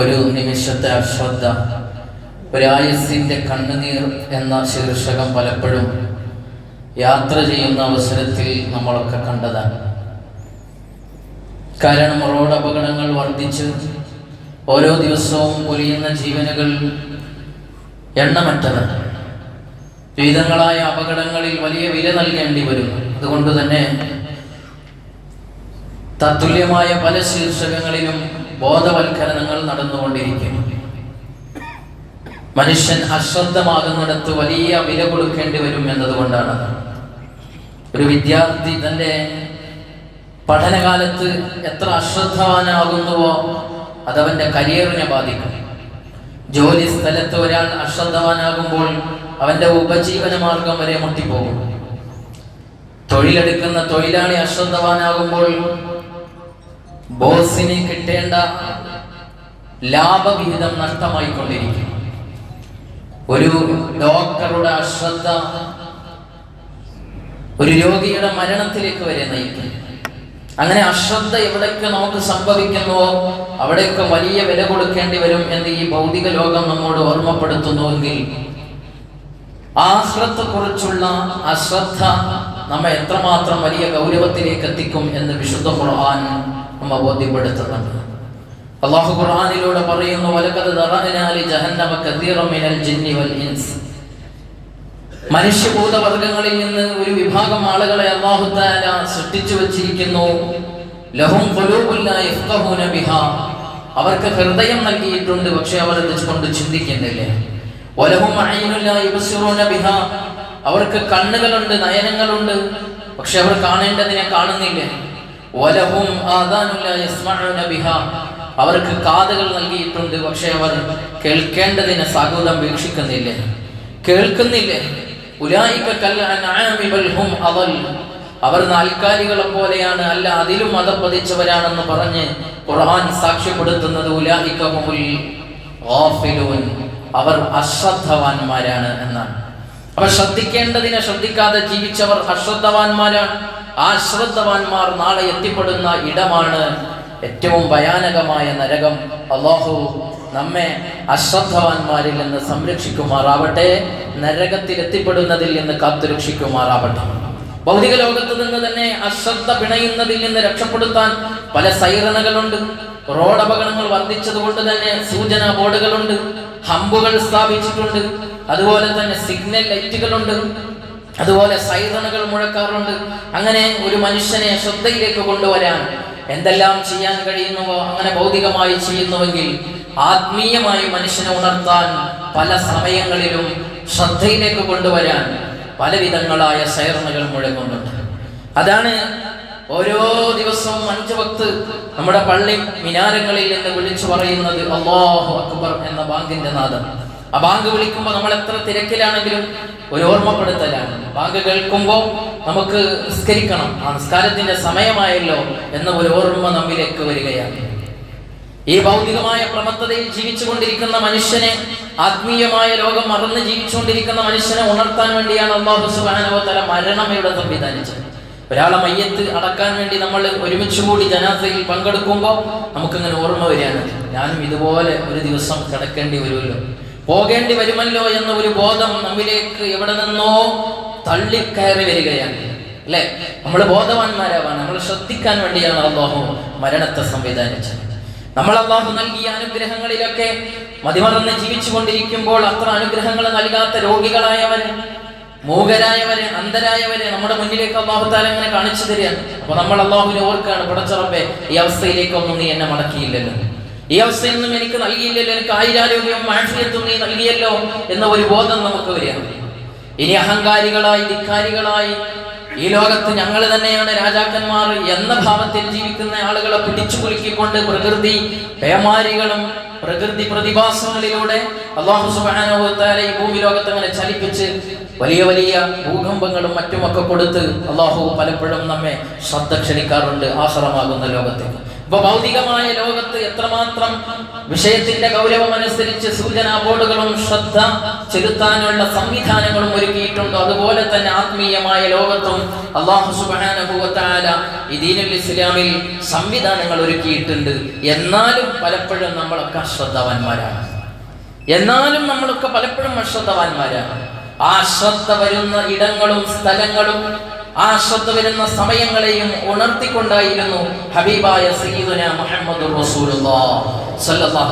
ഒരു നിമിഷത്തെ അശ്രദ്ധ ഒരായസിന്റെ കണ്ണുനീർ എന്ന ശീർഷകം പലപ്പോഴും യാത്ര ചെയ്യുന്ന അവസരത്തിൽ നമ്മളൊക്കെ കണ്ടതാണ്. കാരണം റോഡ് അപകടങ്ങൾ വർദ്ധിച്ച് ഓരോ ദിവസവും പൊലിയുന്ന ജീവനുകൾ എണ്ണമറ്റതാണ് വിവിധങ്ങളായ അപകടങ്ങളിൽ വലിയ വില നൽകേണ്ടി വരും. അതുകൊണ്ട് തന്നെ തത്തുല്യമായ പല ശീർഷകങ്ങളിലും ബോധവൽക്കരണങ്ങൾ നടന്നുകൊണ്ടിരിക്കുന്നു മനുഷ്യൻ അശ്രദ്ധമാകുന്നിടത്ത് വലിയ വില കൊടുക്കേണ്ടി വരും എന്നതുകൊണ്ടാണ്. ഒരു വിദ്യാർത്ഥി തന്റെ പഠനകാലത്ത് എത്ര അശ്രദ്ധവാനാകുന്നുവോ അതവന്റെ കരിയറിനെ ബാധിക്കും. ജോലി സ്ഥലത്ത് ഒരാൾ അശ്രദ്ധവാനാകുമ്പോൾ അവന്റെ ഉപജീവന മാർഗം വരെ മുട്ടിപ്പോകും. തൊഴിലെടുക്കുന്ന തൊഴിലാളി അശ്രദ്ധവാനാകുമ്പോൾ ബോസിന് കിട്ടേണ്ട ലാഭവിഹിതം നഷ്ടമായിക്കൊണ്ടിരിക്കും. ഒരു ഡോക്ടറുടെ അശ്രദ്ധ ഒരു രോഗിയുടെ മരണത്തിലേക്ക് വരെ നയിക്കും. അങ്ങനെ അശ്രദ്ധ എവിടെയൊക്കെ നമുക്ക് സംഭവിക്കുന്നുവോ അവിടെയൊക്കെ വലിയ വില കൊടുക്കേണ്ടി വരും എന്ന് ഈ ഭൗതിക ലോകം നമ്മോട് ഓർമ്മപ്പെടുത്തുന്നുവെങ്കിൽ ആശ്രത്തെക്കുറിച്ചുള്ള അശ്രദ്ധ നമ്മെ എത്രമാത്രം വലിയ ഗൗരവത്തിലേക്ക് എത്തിക്കും എന്ന് വിശുദ്ധ ഖുർആൻ നമ്മ ബോധ്യപ്പെടുത്തുന്നുണ്ട്. അള്ളാഹു ഖുർആാനിലൂടെ പറയുന്നു മനുഷ്യഭൂതവർഗങ്ങളിൽ നിന്ന് ഒരു വിഭാഗം ആളുകളെ അള്ളാഹു തആല സൃഷ്ടിച്ചു വച്ചിരിക്കുന്നു. ലഹും അവർക്ക് ഹൃദയം നൽകിയിട്ടുണ്ട് പക്ഷെ അവർ ഇത് കൊണ്ട് ചിന്തിക്കുന്നില്ല അവർക്ക് കണ്ണുകളുണ്ട് നയനങ്ങളുണ്ട് പക്ഷെ അവർ കാണേണ്ടതിനെ കാണുന്നില്ല. യസ്മഊന അവർക്ക് കാതുകൾ നൽകിയിട്ടുണ്ട് പക്ഷെ അവർ കേൾക്കേണ്ടതിനെ സാഗൂതം വീക്ഷിക്കുന്നില്ലേ. കേൾക്കുന്നില്ലേ. അവർ നാൽക്കാലികളെ പോലെയാണ് അല്ല അതിലും മതപ്പതിച്ചവരാണെന്ന് പറഞ്ഞ് ഖുർആൻ സാക്ഷ്യപ്പെടുത്തുന്നത് അവർ അശ്രദ്ധവാന്മാരാണ് എന്നാണ്. അവർ ശ്രദ്ധിക്കേണ്ടതിനെ ശ്രദ്ധിക്കാതെ ജീവിച്ചവർ അശ്രദ്ധവാന്മാരാണ്. ആ ശ്രദ്ധവാന്മാർ നാളെ എത്തിപ്പെടുന്ന ഇടമാണ് ഏറ്റവും ഭയാനകമായ നരകം. അള്ളാഹു നമ്മെ അശ്രദ്ധവാന്മാരിൽ നിന്ന് സംരക്ഷിക്കുമാറാവട്ടെ നരകത്തിൽ എത്തിപ്പെടുന്നതിൽ നിന്ന് കാത്തുരക്ഷിക്കുമാറാവട്ടെ. ഭൗതിക ലോകത്ത് നിന്ന് തന്നെ അശ്രദ്ധ പിണയുന്നതിൽ നിന്ന് രക്ഷപ്പെടുത്താൻ പല സൈറണകളുണ്ട്. റോഡ് അപകടങ്ങൾ വർദ്ധിച്ചതുകൊണ്ട് തന്നെ സൂചനാ ബോർഡുകളുണ്ട്. ഹമ്പുകൾ സ്ഥാപിച്ചിട്ടുണ്ട്. അതുപോലെ തന്നെ സിഗ്നൽ ലൈറ്റുകളുണ്ട്. അതുപോലെ സൈറണുകൾ മുഴക്കാറുണ്ട്. അങ്ങനെ ഒരു മനുഷ്യനെ ശ്രദ്ധയിലേക്ക് കൊണ്ടുവരാൻ എന്തെല്ലാം ചെയ്യാൻ കഴിയുന്നുവോ അങ്ങനെ ഭൗതികമായി ചെയ്യുന്നുവെങ്കിൽ ആത്മീയമായി മനുഷ്യനെ ഉണർത്താൻ പല സമയങ്ങളിലും ശ്രദ്ധയിലേക്ക് കൊണ്ടുവരാൻ പലവിധങ്ങളായ സൈറണുകൾ മുഴങ്ങുന്നുണ്ട്. അതാണ് ഓരോ ദിവസവും അഞ്ച് വക്ത് നമ്മുടെ പള്ളി മിനാരങ്ങളിൽ നിന്ന് വിളിച്ചു പറയുന്നത് അള്ളാഹു അക്ബർ എന്ന ബാങ്കിന്റെ നാദം ആ ബാങ്ക് വിളിക്കുമ്പോൾ നമ്മൾ എത്ര തിരക്കിലാണെങ്കിലും ഒരു ഓർമ്മപ്പെടുത്തലാണ്. ബാങ്ക് കേൾക്കുമ്പോൾ നമുക്ക് നിസ്കരിക്കണം. ആ നിസ്കാരത്തിന്റെ സമയമായല്ലോ എന്ന ഒരു ഓർമ്മ നമ്മിലേക്ക് വരികയാണ്. ഈ ഭൗതികമായ പ്രമത്തതയിൽ ജീവിച്ചുകൊണ്ടിരിക്കുന്ന മനുഷ്യനെ ആത്മീയമായ ലോകം മറന്ന് ജീവിച്ചുകൊണ്ടിരിക്കുന്ന മനുഷ്യനെ ഉണർത്താൻ വേണ്ടിയാണ് അള്ളാഹു സുബാനോ തല മരണം ഇവിടെ സംവിധാനിച്ചത്. ഒരാളെ മയ്യത്ത് അടക്കാൻ വേണ്ടി നമ്മൾ ഒരുമിച്ച് കൂടി ജനാസയിൽ പങ്കെടുക്കുമ്പോൾ നമുക്കിങ്ങനെ ഓർമ്മ വരികയാണ്. ഞാനും ഇതുപോലെ ഒരു ദിവസം കിടക്കേണ്ടി വരുമല്ലോ. പോകേണ്ടി വരുമല്ലോ എന്ന ഒരു ബോധം നമ്മിലേക്ക് എവിടെ നിന്നോ തള്ളിക്കയറി വരികയാണ്. അല്ലെ? നമ്മൾ ബോധവാന്മാരാവാൻ നമ്മൾ ശ്രദ്ധിക്കാൻ വേണ്ടിയാണ് അള്ളാഹു മരണത്തെ സംവിധാനിച്ചത്. നമ്മൾ അള്ളാഹു നൽകിയ അനുഗ്രഹങ്ങളിലൊക്കെ മതിമറന്ന് ജീവിച്ചു കൊണ്ടിരിക്കുമ്പോൾ അത്ര അനുഗ്രഹങ്ങൾ നൽകാത്ത രോഗികളായവർ മൂകരായവരെ അന്ധരായവരെ നമ്മുടെ മുന്നിലേക്ക് അള്ളാഹു താല അങ്ങനെ കാണിച്ചു തരികയാണ്. അപ്പൊ നമ്മൾ അള്ളാഹുവിനെ ഓർക്കാണ് പടച്ചറപ്പെ ഈ അവസ്ഥയിലേക്കൊന്നും നീ എന്നെ മടക്കിയില്ലല്ലോ. ഈ അവസ്ഥയൊന്നും എനിക്ക് നൽകിയില്ലല്ലോ എനിക്ക് ആയിരാരോഗ്യവും മാനസികത്വം നീ നൽകിയല്ലോ എന്ന ഒരു ബോധം നമുക്ക് വരികയാണ്. ഇനി അഹങ്കാരികളായി ധിക്കാരികളായി ഈ ലോകത്ത് ഞങ്ങൾ തന്നെയാണ് രാജാക്കന്മാർ എന്ന ഭാവത്തിൽ ജീവിക്കുന്ന ആളുകളെ പിടിച്ചു കുലുക്കിക്കൊണ്ട് പ്രകൃതി പേമാരികളും പ്രകൃതി പ്രതിഭാസങ്ങളിലൂടെ അള്ളാഹു സുബാനോത്താല ഈ ഭൂമി ലോകത്ത് അങ്ങനെ ചലിപ്പിച്ച് വലിയ വലിയ ഭൂകമ്പങ്ങളും മറ്റുമൊക്കെ കൊടുത്ത് അള്ളാഹു പലപ്പോഴും നമ്മെ ശ്രദ്ധ ക്ഷണിക്കാറുണ്ട് ആശ്രമാകുന്ന ലോകത്തേക്ക്. അപ്പൊ ഭൗതികമായ ലോകത്ത് എത്രമാത്രം വിഷയത്തിന്റെ ഗൗരവം അനുസരിച്ച് സൂചനാ ബോർഡുകളും ശ്രദ്ധ ചെലുത്താനുള്ള സംവിധാനങ്ങളും ഒരുക്കിയിട്ടുണ്ടോ? അതുപോലെ തന്നെ ആത്മീയമായ ലോകത്തും അള്ളാഹു ഈ ദീനുൽ ഇസ്ലാമിൽ സംവിധാനങ്ങൾ ഒരുക്കിയിട്ടുണ്ട്. എന്നാലും പലപ്പോഴും നമ്മളൊക്കെ അശ്രദ്ധവാന്മാരാണ്. എന്നാലും നമ്മളൊക്കെ പലപ്പോഴും അശ്രദ്ധവാന്മാരാണ്. ആ ശ്രദ്ധ വരുന്ന ഇടങ്ങളും സ്ഥലങ്ങളും ആ ശ്രദ്ധ വരുന്ന സമയങ്ങളെയും ഉണർത്തിക്കൊണ്ടായിരുന്നു ഹബീബായ സയ്യിദുന മുഹമ്മദ്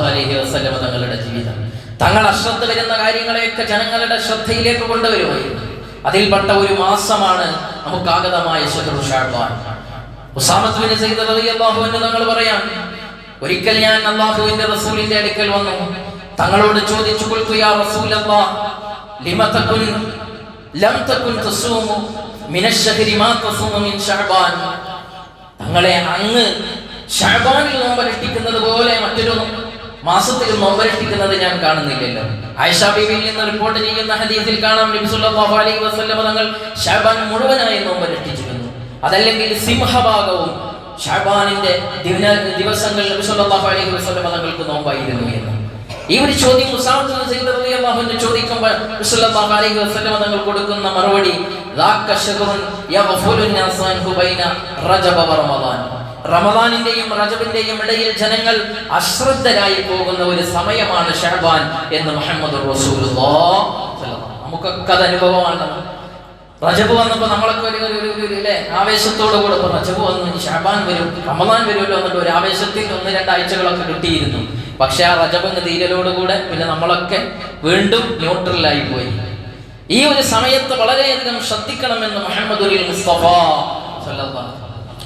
അലൈഹി വസല്ലം തങ്ങളുടെ ജീവിതം. തങ്ങൾ അശ്രദ്ധ വരുന്ന കാര്യങ്ങളെയൊക്കെ ജനങ്ങളുടെ ശ്രദ്ധയിലേക്ക് കൊണ്ടുവരുമായിരുന്നു. അതിൽപ്പെട്ട ഒരു മാസമാണ് നമുക്ക് ആഗതമായ തങ്ങൾ പറയാം ഒരിക്കൽ ഞാൻ അള്ളാഹുവിന്റെ റസൂലിന്റെ അടുക്കൽ വന്നു. തങ്ങളോട് ചോദിച്ചു കൊടുത്തു യാ റസൂലല്ലാഹ് ലിമ തകുൻ ലം തകുൻ തസൂമു തങ്ങളെ അങ്ങ് ഷാബാനിൽ നോമ്പരട്ടിക്കുന്നത് പോലെ മറ്റൊരു മാസത്തിൽ നോമ്പരട്ടിക്കുന്നത് ഞാൻ കാണുന്നില്ലല്ലോ. ആയിഷ ബീവിയിൽ നിന്ന് റിപ്പോർട്ട് ചെയ്യുന്ന ഹദീസിൽ കാണാം. നബി സല്ലല്ലാഹു അലൈഹി വസല്ലം തങ്ങൾ ഷഅബാൻ മുഴുവനായി നോമ്പരട്ടിച്ചിരുന്നു. അതല്ലെങ്കിൽ സിംഹഭാഗവും ഷാബാനിന്റെ ദിവസങ്ങളിൽ നബി സല്ലല്ലാഹു അലൈഹി വസല്ലം തങ്ങൾക്ക് നോമ്പായിരുന്നു എന്ന്. ഈ ഒരു ചോദ്യം മുസാബിന്റെ ചോദിക്കുമ്പോൾ തങ്ങൾ കൊടുക്കുന്ന മറുപടി റമദാനിന്റെയും റജബിന്റെയും ഇടയിൽ ജനങ്ങൾ അശ്രദ്ധരായി പോകുന്ന ഒരു സമയമാണ് ഷഹബാൻ എന്ന് മുഹമ്മദ് നമുക്കൊക്കെ അത് അനുഭവമാണ്. റജബ് വന്നപ്പോൾ നമ്മളൊക്കെ ഒരു ഒരു ഒരു ആവേശത്തോടു കൂടെ റജബ് വന്നു. ഷഹബാൻ വരും റമദാൻ വരുമല്ലോ എന്നിട്ട് ഒരു ആവേശത്തിൽ ഒന്ന് രണ്ടാഴ്ചകളൊക്കെ കിട്ടിയിരുന്നു. പക്ഷെ ആ റജബ് തീരലോടുകൂടെ പിന്നെ നമ്മളൊക്കെ വീണ്ടും ന്യൂട്രലായി പോയി ഈ ഒരു സമയത്ത് വളരെയധികം ശ്രദ്ധിക്കണമെന്ന് മുഹമ്മദ് മുസ്തഫ.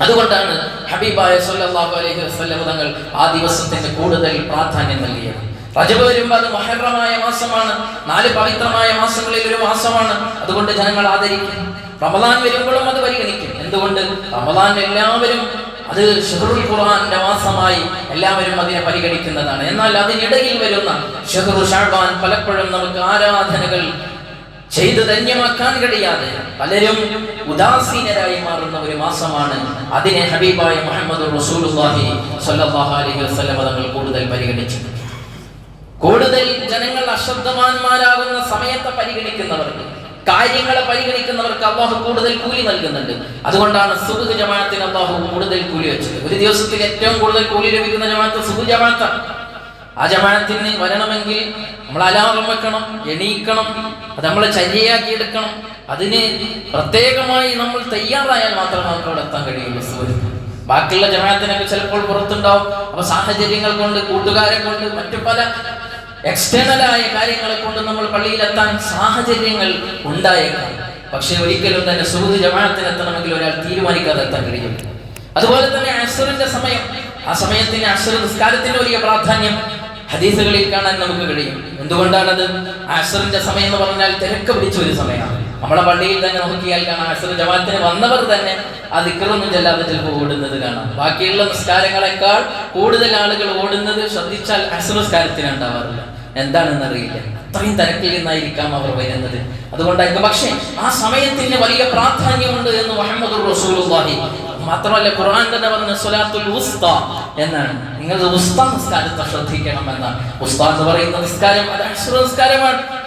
അതുകൊണ്ടാണ് ഹബീബായ സല്ലല്ലാഹു അലൈഹി തങ്ങൾ ആ ദിവസത്തിന് കൂടുതൽ പ്രാധാന്യം നൽകിയത്. റജബ് വരുമ്പോൾ അത് മഹറമായ മാസമാണ്. നാല് പവിത്രമായ മാസങ്ങളിൽ ഒരു മാസമാണ്. അതുകൊണ്ട് ജനങ്ങൾ ആദരിക്കും. റമദാൻ വരുമ്പോഴും അത് പരിഗണിക്കും. എന്തുകൊണ്ട്? റമദാൻ എല്ലാവരും അത് ഷെഹറുൽ ഖുർആന്റെ മാസമായി എല്ലാവരും അതിനെ പരിഗണിക്കുന്നതാണ്. എന്നാൽ അതിനിടയിൽ വരുന്ന ഷെഹറു ഷാബാൻ പലപ്പോഴും നമുക്ക് ആരാധനകൾ ചെയ്ത് ധന്യമാക്കാൻ കഴിയാതെ പലരും ഉദാസീനരായി മാറുന്ന ഒരു മാസമാണ് അതിനെ ഹബീബായ മുഹമ്മദ് റസൂലുള്ളാഹി സ്വല്ലല്ലാഹു അലൈഹി വസല്ലം തങ്ങൾ കൂടുതൽ പരിഗണിച്ചത്. കൂടുതൽ ജനങ്ങൾ അശ്രദ്ധവാന്മാരാകുന്ന സമയത്തെ പരിഗണിക്കുന്നവർക്ക് കാര്യങ്ങളെ പരിഗണിക്കുന്നവർക്ക് അള്ളാഹു കൂടുതൽ കൂലി നൽകുന്നുണ്ട്. അതുകൊണ്ടാണ് സുബുദ് ജമാഅത്തിന് അള്ളാഹു കൂടുതൽ കൂലി വെച്ചത്. ഒരു ദിവസത്തിൽ ഏറ്റവും കൂടുതൽ കൂലി ലഭിക്കുന്ന ജമാഅത്ത് സുബു ജമാഅത്താണ്. ആ ജമാഅത്തിന് വരണമെങ്കിൽ നമ്മൾ അലാറം വെക്കണം എണീക്കണം അത് നമ്മളെ ചര്യയാക്കി എടുക്കണം. അതിന് പ്രത്യേകമായി നമ്മൾ തയ്യാറായാൽ മാത്രമേ നമുക്ക് അവിടെ എത്താൻ കഴിയുള്ളൂ സുഹൃത്ത് ബാക്കിയുള്ള ജമാഅത്തിനൊക്കെ ചിലപ്പോൾ പുറത്തുണ്ടാവും. അപ്പൊ സാഹചര്യങ്ങൾ കൊണ്ട് കൂട്ടുകാരെ കൊണ്ട് മറ്റു പല എക്സ്റ്റേണലായ കാര്യങ്ങളെ കൊണ്ട് നമ്മൾ പള്ളിയിലെത്താൻ സാഹചര്യങ്ങൾ ഉണ്ടായേക്കാം. പക്ഷേ ഒരിക്കലും തന്നെ സുഹൃത്ത് ജമാഅത്തിന് എത്തണമെങ്കിൽ ഒരാൾ തീരുമാനിക്കാതെ എത്താൻ കഴിയും. അതുപോലെ തന്നെ അസുറിന്റെ സമയം. ആ സമയത്തിന് അസുര നിസ്കാരത്തിന്റെ വലിയ പ്രാധാന്യം ഹദീസുകളിൽ കാണാൻ നമുക്ക് കഴിയും. എന്തുകൊണ്ടാണത്? അസുറിന്റെ സമയം എന്ന് പറഞ്ഞാൽ തിരക്ക് പിടിച്ച ഒരു സമയമാണ്. നമ്മളെ പള്ളിയിൽ തന്നെ നോക്കിയാൽ കാണാം അസുർ ജമാഅത്തിന് വന്നവർ തന്നെ ആ ദിക്കറൊന്നും ചെല്ലാതെ ചിലപ്പോൾ ഓടുന്നത് കാണാം. ബാക്കിയുള്ള നിസ്കാരങ്ങളെക്കാൾ കൂടുതൽ ആളുകൾ ഓടുന്നത് ശ്രദ്ധിച്ചാൽ അസുർ നിസ്കാരത്തിന് ഉണ്ടാവാറില്ല. എന്താണെന്ന് അറിയില്ല അത്രയും തിരക്കിൽ നിന്നായിരിക്കാം അവർ വരുന്നത്. അതുകൊണ്ടായിരിക്കും. പക്ഷേ ആ സമയത്തിന് വലിയ പ്രാധാന്യമുണ്ട് എന്ന് മുഹമ്മദ് റസൂലുള്ളാഹി. മാത്രമല്ല ഖുർആൻ തന്നെ പറഞ്ഞ സ്വലാത്തുൽ ഉസ്ത എന്നാണ്. നിങ്ങൾ ഉസ്ത നിസ്കാരത്തെ ശ്രദ്ധിക്കണം എന്നാണ്. ഉസ്ത എന്ന് പറയുന്ന നിസ്കാരം അത് അക്ഷര നിസ്കാരമാണ്.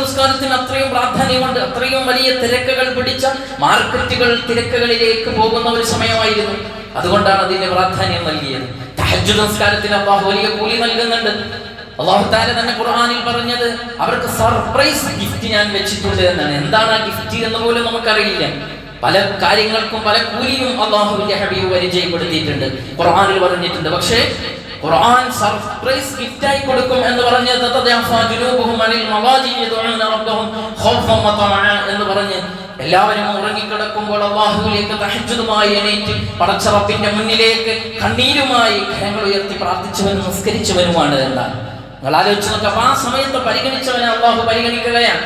നിസ്കാരത്തിന് അത്രയും പ്രാധാന്യമുണ്ട്. അത്രയും വലിയ തിരക്കുകൾ പിടിച്ച മാർക്കറ്റുകൾ തിരക്കുകളിലേക്ക് പോകുന്ന ഒരു സമയമായിരുന്നു. അതുകൊണ്ടാണ് അതിന്റെ പ്രാധാന്യം നൽകിയത്. തഹജ്ജുദ് നിസ്കാരത്തിന് അള്ളാഹു വലിയ കൂലി നൽകുന്നുണ്ട്. അള്ളാഹു താല തന്നെ ഖുർആനിൽ പറഞ്ഞത് അവർക്ക് സർപ്രൈസ് ഗിഫ്റ്റ് ഞാൻ വെച്ചിട്ടുണ്ട് എന്നാണ്. എന്താണ് ആ ഗിഫ്റ്റ് എന്ന് പോലും നമുക്കറിയില്ല. പല കാര്യങ്ങൾക്കും പല കൂലിയും അള്ളാഹുവിന്റെ ഹബീബ് പരിചയപ്പെടുത്തിയിട്ടുണ്ട്. ഖുർആനിൽ പറഞ്ഞിട്ടുണ്ട്. പക്ഷേ ഖുർആൻ സർപ്രൈസ് ഗിഫ്റ്റ് ആയി കൊടുക്കും എന്ന് പറഞ്ഞ് എന്ന് പറഞ്ഞ് എല്ലാവരും ഉറങ്ങിക്കിടക്കുമ്പോൾ അള്ളാഹുവിലേക്ക് തഹജ്ജുദുമായി എണീറ്റ് പടച്ചറപ്പിന്റെ മുന്നിലേക്ക് കണ്ണീരുമായി കരങ്ങൾ ഉയർത്തി പ്രാർത്ഥിച്ചവനും നിസ്കരിച്ചവനുമാണ് എന്നാണ്. നിങ്ങൾ ആലോചിച്ച് നോക്കാം ആ സമയത്ത് പരിഗണിച്ചവനെ അള്ളാഹു പരിഗണിക്കുകയാണ്.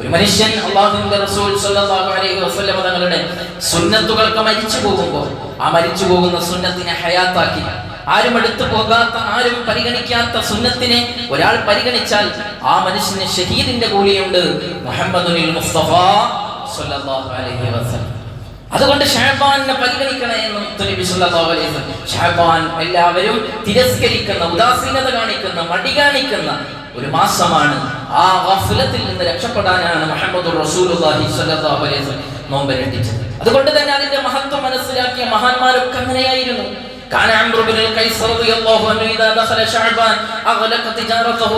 ഒരു മനുഷ്യൻ അള്ളാഹുവിന്റെ റസൂൽ സല്ലല്ലാഹു അലൈഹി വസല്ലം തങ്ങളുടെ സുന്നത്തുകൾക്ക് മരിച്ചു പോകുമ്പോൾ ആ മരിച്ചു പോകുന്ന സുന്നത്തിനെ ഹയാത്താക്കി. ആരും എടുത്തു പോകാത്ത ആരും പരിഗണിക്കാത്ത സുന്നത്തിനെ ഒരാൾ പരിഗണിച്ചാൽ ആ മനുഷ്യന് ഷഹീദിന്റെ കൂലിയുണ്ട്. മുഹമ്മദ് മുസ്തഫ സ്വല്ലല്ലാഹു അലൈഹി വസല്ലം. അതുകൊണ്ട് ഷാബാനെ പരിഗണിക്കണേ എന്ന് മുത്തനബി സല്ലല്ലാഹു അലൈഹി വസല്ലം ഷാബാൻ എല്ലാവരും തിരസ്കരിക്കുന്ന ഉദാസീനത കാണിക്കുന്ന മടി കാണിക്കുന്ന ഒരു മാസമാണ് ആ ഗഫലത്തിൽ നിന്ന് രക്ഷപ്പെടാനാണ് മുഹമ്മദ് റസൂലുള്ളാഹി സ്വല്ലല്ലാഹു അലൈഹി വസല്ലം നോമ്പനുഷ്ഠിച്ചത് അതുകൊണ്ട് തന്നെ അതിന്റെ മഹത്വം മനസ്സിലാക്കിയ മഹാന്മാരൊക്കെ അങ്ങനെയായിരുന്നു كان عمرو بن القيس رضي الله عنه إذا دخل شعبان أغلق تجارته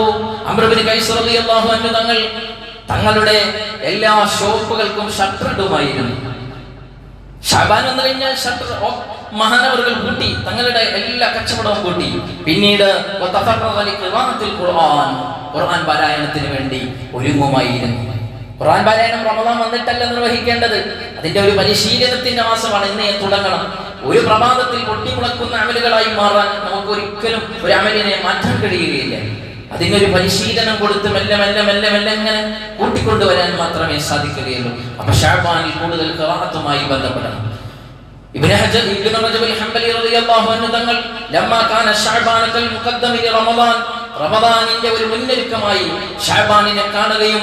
عمرو بن القيس رضي الله عنه തങ്ങൾ തങ്ങളുടെ എല്ലാ ഷോപ്പുകൾക്കും ഷട്ടർ ഇടുമായിരുന്നു ഷാബാൻ വന്നു കഴിഞ്ഞാൽ മഹാനവറുകൾ കൂട്ടി തങ്ങളുടെ എല്ലാ കച്ചവടവും കൂട്ടി പിന്നീട് ഖുർആൻ ഖുർആൻ പാരായണത്തിന് വേണ്ടി ഒരുങ്ങുമായിരുന്നു. ഖുർആൻ പാരായണം റമദാൻ വന്നിട്ടല്ല നിർവഹിക്കേണ്ടത്. അതിന്റെ ഒരു പരിശീലനത്തിന്റെ മാസമാണ് ഇന്ന് തുടങ്ങണം. ഒരു പ്രഭാതത്തിൽ പൊട്ടിമുളക്കുന്ന അമലുകളായി മാറാൻ നമുക്ക് ഒരിക്കലും ഒരു അമലിനെ മാറ്റാൻ കഴിയുകയില്ല. അതിനൊരു പരിശീലനം കൊടുത്ത് മെല്ലെ മെല്ലെ മെല്ലെ മെല്ലെ ഇങ്ങനെ കൂട്ടിക്കൊണ്ടുവരാൻ മാത്രമേ സാധിക്കുകയുള്ളൂ അപ്പൊ ഷാബാനിൽ കൂടുതൽ ഖിറാഅത്തുമായി ബന്ധപ്പെടണം ഇബ്നു ഹജർ ഇബ്നു റജബ് അൽ-ഹംബലി റളിയല്ലാഹു അൻഹു തങ്ങൾ ലമ്മാ കാന ശഅബാൻ കൽ മുഖദ്ദമ ലി റമദാൻ റമദാനിന്റെ ഒരു മുന്നൊരുക്കമായി ഷഅബാനിനെ കാണുകയും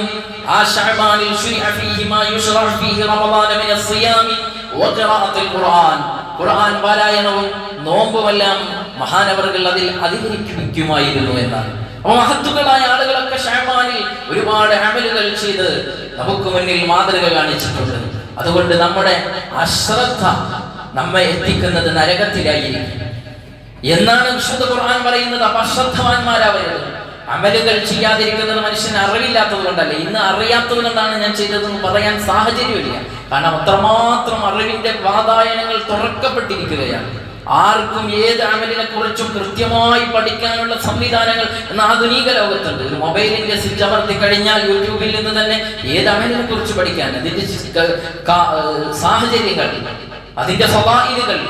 ആ ഷഅബാനിൽ ശുരിഅ ഫീഹി മാ യുശ്റഅ ഫീഹി റമദാൻ മിന الصيام വഖിറാഅത്തുൽ ഖുർആൻ ഖുർആൻ പാരായണവും നോമ്പുമെല്ലാം മഹാനവറുകൾ അതിൽ അധികരിക്കുമായിരുന്നു എന്നാണ് അപ്പൊ മഹത്തുക്കളായ ആളുകളൊക്കെ ഷാബാനിൽ ഒരുപാട് അമലുകൾ ചെയ്ത് നമുക്ക് മുന്നിൽ മാതൃക കാണിച്ചിട്ടുണ്ട്. അതുകൊണ്ട് നമ്മുടെ അശ്രദ്ധ നമ്മെ എത്തിക്കുന്നത് നരകത്തിലായിരിക്കും എന്നാണ് വിശുദ്ധ ഖുർആൻ പറയുന്നത്? അപ്പൊ അശ്രദ്ധവാന്മാരാവരുത്. അമലുകൾ ചെയ്യാതിരിക്കുന്നത് മനുഷ്യന് അറിവില്ലാത്തത് കൊണ്ടല്ല? ഇന്ന് അറിയാത്തത് കൊണ്ടാണ് ഞാൻ ചെയ്തതെന്ന് പറയാൻ സാഹചര്യമില്ല. കാരണം അത്രമാത്രം അറിവിന്റെ വാതായനങ്ങൾ തുറക്കപ്പെട്ടിരിക്കുകയാണ്. ആർക്കും ഏത് അമലിനെ കുറിച്ചും കൃത്യമായി പഠിക്കാനുള്ള സംവിധാനങ്ങൾ എന്ന ആധുനിക ലോകത്തുണ്ട്. ഒരു മൊബൈലിന്റെ സ്വിച്ച് അമർത്തി കഴിഞ്ഞാൽ യൂട്യൂബിൽ നിന്ന് തന്നെ ഏത് അമലിനെ കുറിച്ച് പഠിക്കാൻ അതിന്റെ സാഹചര്യങ്ങൾ അതിന്റെ സ്വഭാവികൾ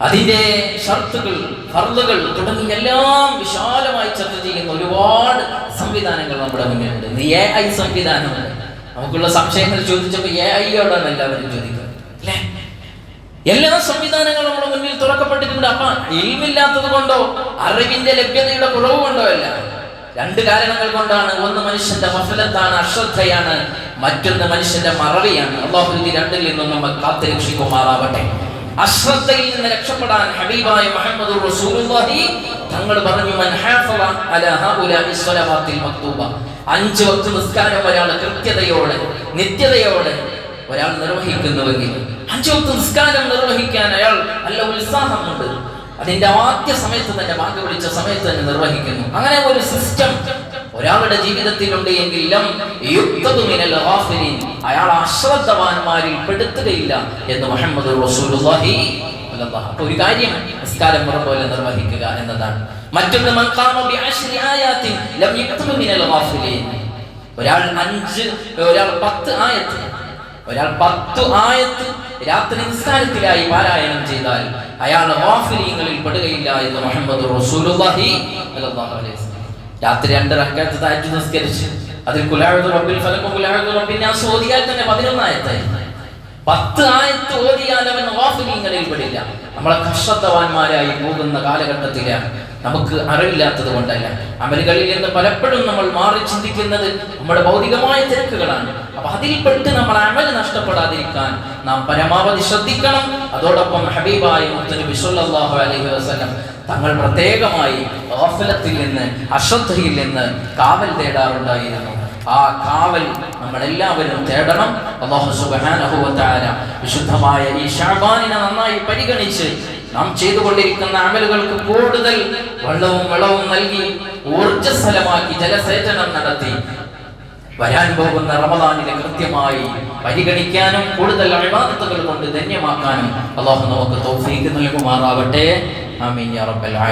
അതിന്റെ ഷർത്തുകൾ ഫർദുകൾ തുടങ്ങി എല്ലാം വിശാലമായി ചർച്ച ചെയ്യുന്ന ഒരുപാട് സംവിധാനങ്ങൾ നമ്മുടെ മുന്നിലുണ്ട്. ഇന്ന് എ ഐ സംവിധാനമാണ്. നമുക്കുള്ള സംശയങ്ങൾ ചോദിച്ചപ്പോൾ എ ഐയോടാണ് എല്ലാവരും ചോദിക്കുന്നത് അല്ലേ? എല്ലാ സംവിധാനങ്ങളും നമ്മുടെ മുന്നിൽ തുറക്കപ്പെട്ടിട്ടുണ്ട്. അപ്പൊ ഇൽമില്ലാത്തത് കൊണ്ടോ അറിവിന്റെ ലഭ്യതയുടെ കുറവ് കൊണ്ടോ അല്ല. രണ്ട് കാരണങ്ങൾ കൊണ്ടാണ്. ഒന്ന് മനുഷ്യന്റെ മഫലത്താണ് അശ്രദ്ധയാണ്. മറ്റൊന്ന് മനുഷ്യന്റെ മറവിയാണ്. അള്ളാഹു രണ്ടിൽ നിന്നും നമ്മൾ കാത്തുരക്ഷിക്കുമാറാവട്ടെ. അശ്രദ്ധയിൽ നിന്ന് രക്ഷപ്പെടാൻ ഹബീബായ മുഹമ്മദ് റസൂലുള്ളാഹി തങ്ങൾ പറഞ്ഞു മൻ മക്തൂബ. അഞ്ച് വക്ത് നിസ്കാരം ഒരാൾ കൃത്യതയോടെ നിത്യതയോടെ ഒരാൾ നിർവഹിക്കുന്നുവെങ്കിൽ അഞ്ചു നിസ്കാരം നിർവഹിക്കാൻ അയാൾ നല്ല ഉത്സാഹമുണ്ട് അതിന്റെ ആദ്യ സമയത്ത് തന്നെ ബാങ്ക് വിളിച്ച സമയത്ത് തന്നെ നിർവഹിക്കുന്നു അങ്ങനെ ഒരു സിസ്റ്റം ഒരാളുടെ എങ്കിൽ യുക്തദു മിനൽ ഗാഫിലീൻ. അയാൾ അശ്രദ്ധവാന്മാരിൽ പെടുത്തുകയില്ല എന്ന് മുഹമ്മദ് റസൂലുള്ളാഹി അപ്പൊ ഒരു കാര്യം നിസ്കാരം പോലെ നിർവഹിക്കുക എന്നതാണ് മറ്റൊന്ന്. ഒരാൾ അഞ്ച് ഒരാൾ പത്ത് ആയത്ത് ഒരാൾ പത്ത് ആയത്ത് രാത്രി നിസ്കാരത്തിലായി പാരായണം ചെയ്താൽ അയാൾ വാഫിലിയങ്ങളിൽ പെടുകയില്ല എന്ന് മുഹമ്മദ് റസൂലുള്ളാഹി രാത്രി രണ്ട് റക്കാത്ത് തഹജ്ജുദ് നിസ്കരിച്ച് അതിൽ കുലാഉദു റബ്ബിൽ ഫലഖും ഞാൻ റബ്ബിൻ നാസ് ഓതിയാൽ തന്നെ 11 ആയത്തായി പത്ത് ആയത്ത് ഓതിയാൽ അവൻ ഗാഫിലീങ്ങളിൽ പെടില്ല. നമ്മളെ കഷ്ടത്തവാന്മാരായി പോകുന്ന കാലഘട്ടത്തിലാണ് നമുക്ക് അറിവില്ലാത്തത് കൊണ്ടല്ല. അമലുകളിൽ നിന്ന് പലപ്പോഴും നമ്മൾ മാറി ചിന്തിക്കുന്നത് നമ്മുടെ ഭൗതികമായ തിരക്കുകളാണ്. അപ്പൊ അതിൽപ്പെട്ട് നമ്മൾ അമൽ നഷ്ടപ്പെടാതിരിക്കാൻ നാം പരമാവധി ശ്രദ്ധിക്കണം. അതോടൊപ്പം ഹബീബായ മുത്തനബി സല്ലല്ലാഹു അലൈഹി വസല്ലം തങ്ങൾ പ്രത്യേകമായി ഓഫലത്തിൽ നിന്ന് അശ്രദ്ധയിൽ നിന്ന് കാവൽ തേടാറുണ്ടായിരുന്നു. ആ കാവൽ നമ്മളെല്ലാവരും തേടണം. അള്ളാഹു സുബ്ഹാനഹു വ വിശുദ്ധമായ ഈ ഷാബാനിനെ നന്നായി പരിഗണിച്ച് നാം ചെയ്തുകൊണ്ടിരിക്കുന്ന അമലുകൾക്ക് കൂടുതൽ വെള്ളവും വെള്ളവും നൽകി ഊർജസ്വലമാക്കി ജലസേചനം നടത്തി. വരാൻ പോകുന്ന റമദാനിനെ കൃത്യമായി പരിഗണിക്കാനും കൂടുതൽ അഴിവാദത്തുകൾ കൊണ്ട് ധന്യമാക്കാനും അള്ളാഹു നമുക്ക് തൗഫീക്ക് നൽകുമാറാവട്ടെ. ആമീൻ യാ റബ്ബൽ